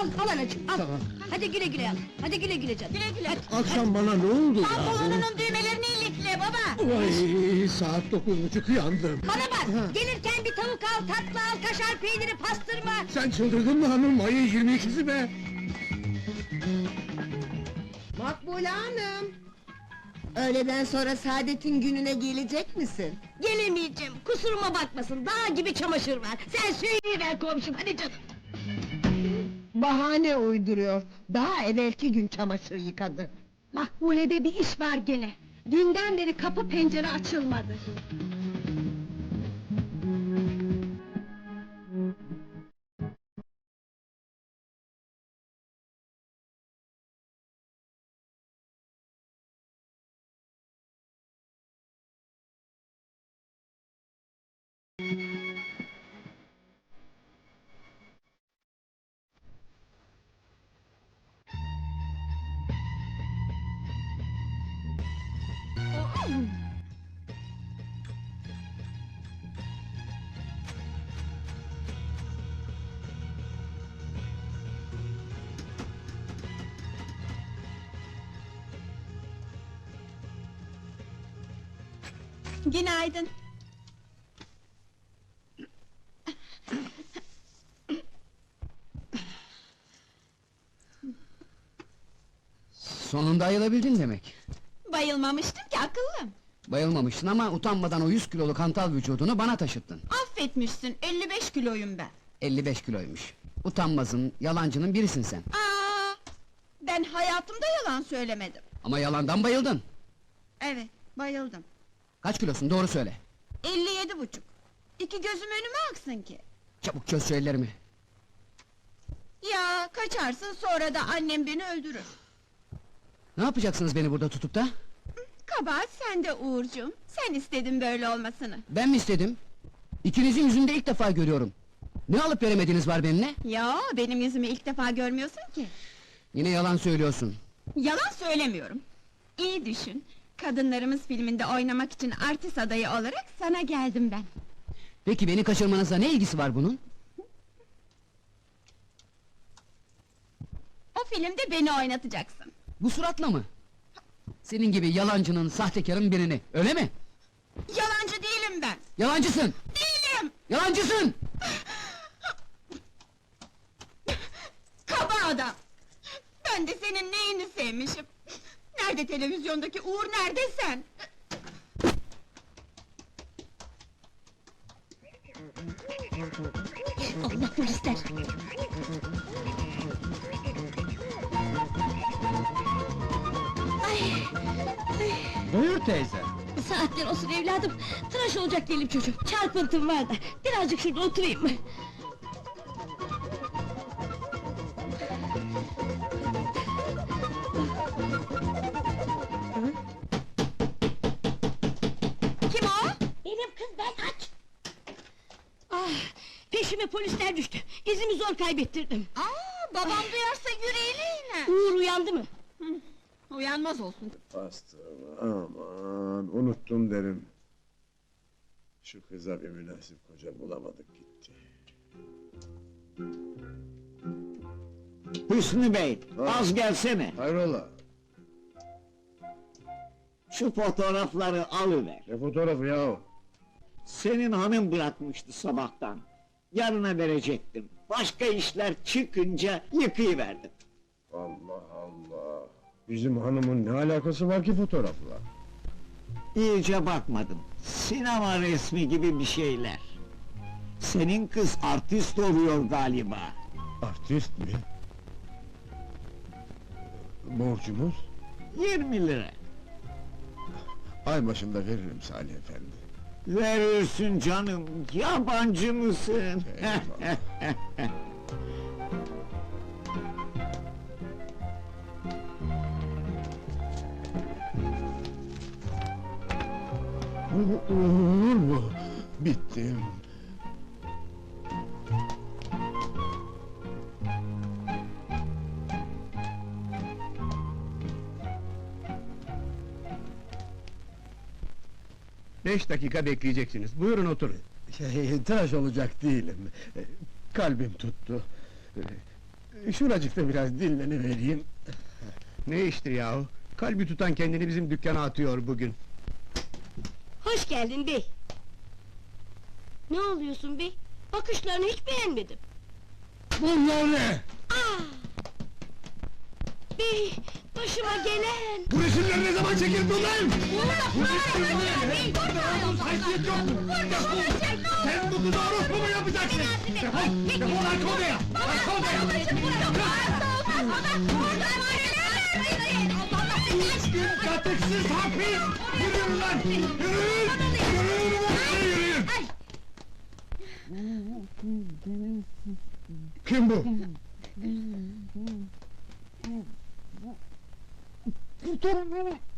Al, al anacığım, al. Tamam. Hadi güle güle al. Hadi güle güle canım. Güle güle. Akşam bana ne oldu ya? Pantolonunun düğmelerini ilikle baba. Vay saat dokuz buçuk yandım. Bana bak, gelirken bir tavuk al, tatlı al, kaşar peyniri, pastırma. Sen çıldırdın mı hanım? Ayı 22'si be! Makbule Hanım! Öğleden sonra Saadet'in gününe gelecek misin? Gelemeyeceğim, kusuruma bakmasın, dağ gibi çamaşır var. Sen söyleyiver komşum, hadi canım. Bahane uyduruyor. Daha evvelki gün çamaşır yıkadı. Makbule'de bir iş var gene. Dünden beri kapı pencere açılmadı. Günaydın. Sonunda ayılabildin demek. Bayılmamıştım ki akıllım. Bayılmamışsın ama utanmadan o 100 kiloluk hantal vücudunu bana taşıttın. Affetmişsin, 55 kiloyum ben. 55 kiloymuş. Utanmazın, yalancının birisin sen. Aa, ben hayatımda yalan söylemedim. Ama yalandan bayıldın. Evet, bayıldım. Kaç kilosun doğru söyle. 57 buçuk. İki gözüm önüme aksın ki. Çabuk çöz şu ellerimi. Ya kaçarsın sonra da annem beni öldürür. Ne yapacaksınız beni burada tutup da? Kabahat sende Uğurcuğum. Sen istedin böyle olmasını. Ben mi istedim? İkinizin yüzünde ilk defa görüyorum. Ne alıp veremediğiniz var benimle? Ya benim yüzümü ilk defa görmüyorsun ki. Yine yalan söylüyorsun. Yalan söylemiyorum. İyi düşün. Kadınlarımız filminde oynamak için artist adayı olarak sana geldim ben. Peki beni kaçırmanızla ne ilgisi var bunun? O filmde beni oynatacaksın. Bu suratla mı? Senin gibi yalancının, sahtekarın birini, öyle mi? Yalancı değilim ben. Yalancısın! Değilim. Yalancısın! Kaba adam! Ben de senin neyini sevmişim? Nerede televizyondaki Uğur nerede sen? Allah polisler. Buyur teyze. Saatler olsun evladım. Tıraş olacak değilim çocuğum. Çarpıntım var da. Birazcık şurada oturayım. Kim o? Benim kız ben aç. Ah, peşime polisler düştü. İzimi zor kaybettirdim. Aa, babam duyarsa yüreğine iner. Uğur uyandı mı? Uyanmaz olsun. Bastırma aman unuttum derim. Şu kıza bir münasip koca bulamadık gitti. Hüsnü Bey, az gelsene. Hayrola? Şu fotoğrafları alıver. Ne fotoğrafı ya? Senin hanım bırakmıştı sabahtan. Yarına verecektim. Başka işler çıkınca yıkayıverdim. Allah. Bizim hanımın ne alakası var ki fotoğrafla? İyice bakmadım. Sinema resmi gibi bir şeyler. Senin kız artist oluyor galiba. Artist mi? Borcumuz? 20 lira. Ay başında veririm Salih Efendi. Verirsin canım, yabancı mısın? Eyvallah. Bittim. Beş dakika bekleyeceksiniz. Buyurun oturun. Şey, tıraş olacak değilim. Kalbim tuttu. Şuracıkta biraz dinlenivereyim. Ne iştir yahu? Kalbi tutan kendini bizim dükkana atıyor bugün. Hoş geldin bey. Ne oluyorsun bey? Bakışlarını hiç beğenmedim. Bunlar ne? Aa! Bey, başıma gelen! Bu resimleri ne zaman çekildi ulan? Bu resimleri! Haysiyet yok mu? Defol! Sen bu kızı orospu mu yapacaksın? Defol! Defol arka odaya! Arka odaya! Katıksız hapis! Yürüyün lan! Yürüyün! Yürüyün! Yürüyün! Kim bu? Kurtarın beni!